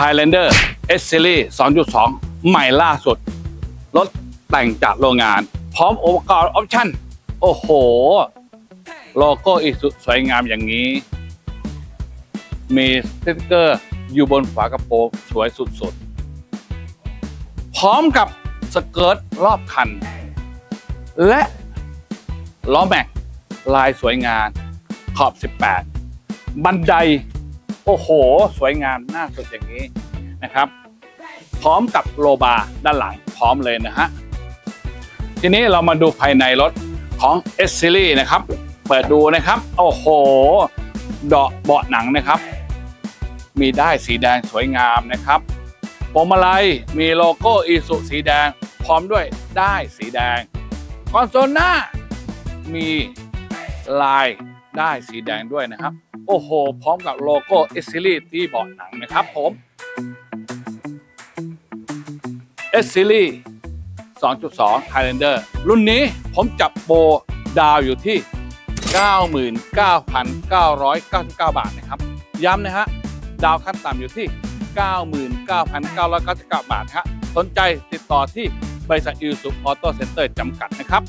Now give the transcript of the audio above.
Highlander S Series 2.2 ใหม่ล่าสุด รถแต่งจากโรงงาน พร้อมอุปกรณ์ออปชั่น โอ้โห โลโก้อีสุสวยงามอย่างนี้ มีสติ๊กเกอร์อยู่บนฝากระโปรงสวยสุดๆ พร้อมกับสเกิร์ตรอบคัน และล้อแม็กลายสวยงามขอบ 18 บันได โอ้โห สวยงามน่าสดอย่างนี้นะครับ พร้อมกับโลบาร์ด้านหลังพร้อมเลยนะฮะทีนี้เรามาดูภายในรถของ S Series นะครับ เปิดดูนะครับ โอ้โหเดาะเบาะหนังนะครับ มีได้สีแดงสวยงามนะครับพวงมาลัยมีโลโก้อีสุสีแดง พร้อมด้วยได้สีแดงคอนโซลหน้ามีลายได้สีแดงด้วยนะครับ โอ้โห พร้อมกับโลโก้ S Series ที่เบาะหนังนะครับผม S Series 2.2 Highlander รุ่นนี้ผมจับโบดาวอยู่ที่ 99,999 บาทนะครับ ย้ำนะฮะ ดาวขั้นต่ำอยู่ที่ 99,999 บาทฮะสนใจติดต่อที่บริษัทอิวสุออโต้เซ็นเตอร์จำกัดนะครับ